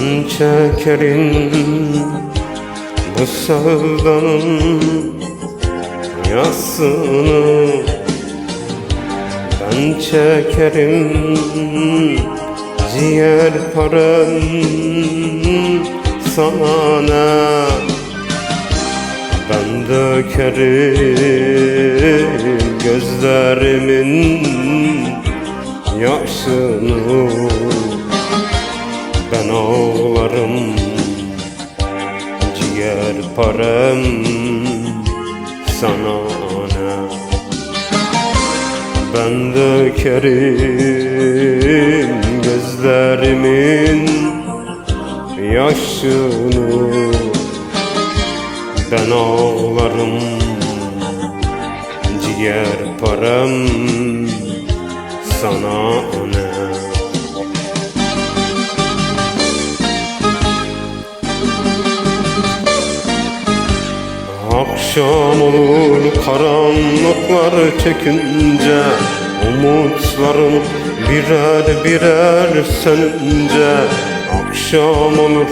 Ben çekerim bu sevdanın yasını Ben çekerim ciğer param sana ne? Ben dökerim gözlerimin yaşını Ben ağlarım ciğer param sana ne? Ben dökerim gözlerimin yaşını Ben ağlarım ciğer param sana ne Akşam olur karanlıklar çekince Umutlarım birer birer sönünce Akşam olur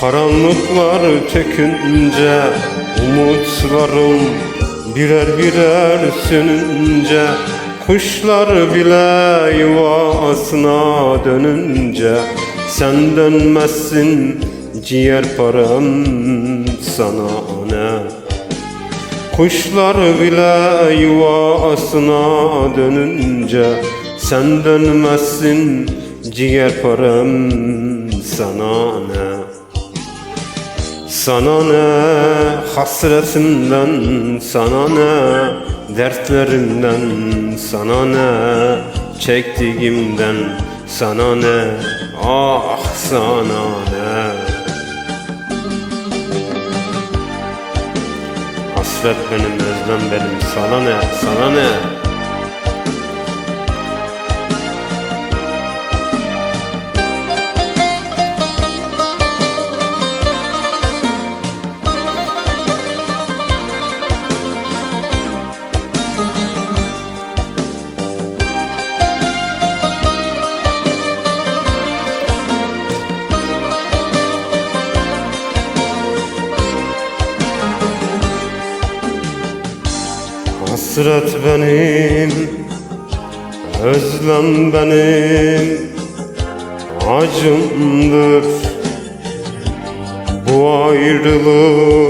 karanlıklar çekince Umutlarım birer birer sönünce Kuşlar bile yuvasına dönünce Sen dönmezsin ciğer param sana ne Kuşlar bile yuvasına dönünce Sen dönmezsin ciğer param sana ne? Sana ne? Hasretimden sana ne? Dertlerimden sana ne? Çektiğimden sana ne? Ah sana ne Hasret benim, özlem benim. Sana ne? Sana ne? Hasret benim, özlem benim, acımdır Bu ayrılık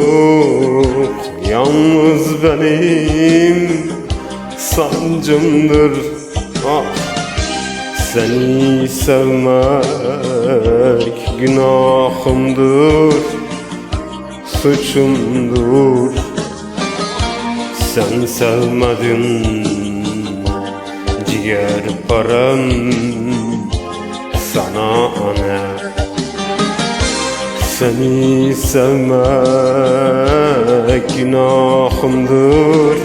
yalnız benim sancımdır ah. Seni sevmek günahımdır, suçumdur sen sevmedin ciğer param. Sana ne Seni sevmek günahımdır.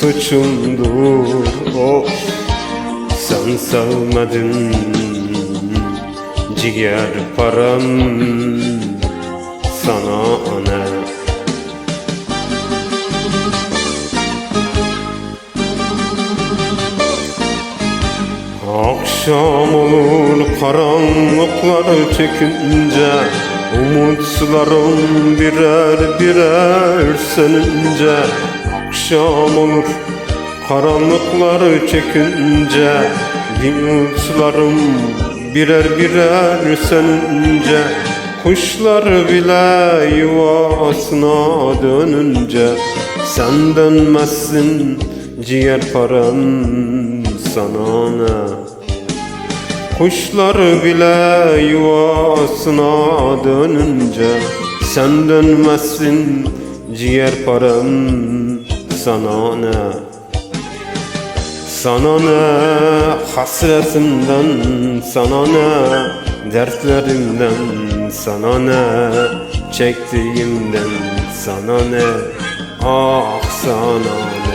Suçumdur oh Sen sevmedin ciğer param. Sana ne Akşam olur karanlıklar çekince Umutlarım birer birer sönünce Akşam olur karanlıklar çekince Umutlarım birer birer sönünce Kuşlar bile yuvasına dönünce Sen dönmezsin ciğer param sana ne Kuşlar bile yuvasına dönünce Sen dönmezsin ciğer param sana ne? Sana ne? Hasretimden sana ne? Dertlerimden sana ne? Çektiğimden sana ne? Ah sana ne?